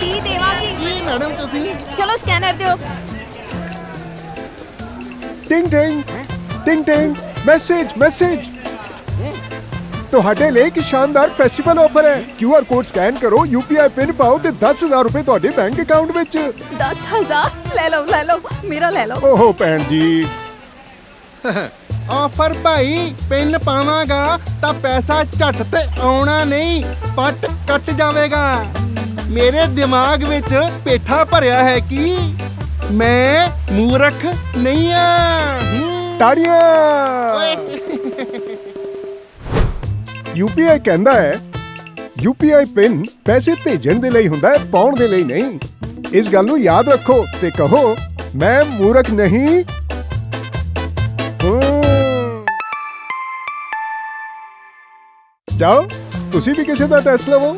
ਕੀ ਦੇਵਾਂਗੀ। ਕੀ ਮੈਡਮ ਤੁਸੀਂ? ਚਲੋ ਸਕੈਨਰ ਦਿਓ। ਟਿੰਗ ਟਿੰਗ ਟਿੰਗ ਟਿੰਗ ਮੈਸੇਜ ਮੈਸੇਜ ਤੁਹਾਡੇ ਲਈ ਇੱਕ ਸ਼ਾਨਦਾਰ ਫੈਸਟੀਵਲ ਆਫਰ ਹੈ। QR ਕੋਡ ਸਕੈਨ ਕਰੋ UPI ਪਿਨ ਪਾਓ ਤੇ 10000 ਰੁਪਏ ਤੁਹਾਡੇ ਬੈਂਕ ਅਕਾਊਂਟ ਵਿੱਚ। 10000 ਲੈ ਲਓ ਲੈ ਲਓ ਮੇਰਾ ਲੈ ਲਓ। ਓਹੋ ਭੈਣ ਜੀ। ਆਫਰ ਭਾਈ ਪਿੰਨ ਪਾਵਾਂਗਾ ਤਾਂ ਪੈਸਾ ਝੱਟ ਤੇ ਆਉਣਾ ਨਹੀਂ ਪੱਟ ਕੱਟ ਜਾਵੇਗਾ। ਮੇਰੇ ਦਿਮਾਗ ਵਿੱਚ ਪੇਠਾ ਭਰਿਆ ਹੈ ਕਿ ਮੈਂ ਮੂਰਖ ਨਹੀਂ ਆ। ਤਾੜੀਆਂ। UPI ਕਹਿੰਦਾ ਹੈ UPI ਪਿਨ ਪੈਸੇ ਭੇਜਣ ਦੇ ਲਈ ਹੁੰਦਾ ਹੈ ਪਾਉਣ ਦੇ ਲਈ ਨਹੀਂ। ਇਸ ਗੱਲ ਨੂੰ ਯਾਦ ਰੱਖੋ ਤੇ ਕਹੋ ਮੈਂ ਮੂਰਖ ਨਹੀਂ। ਜਾਓ ਤੁਸੀਂ ਵੀ ਕਿਸੇ ਦਾ ਟੈਸਟ ਲਵੋ।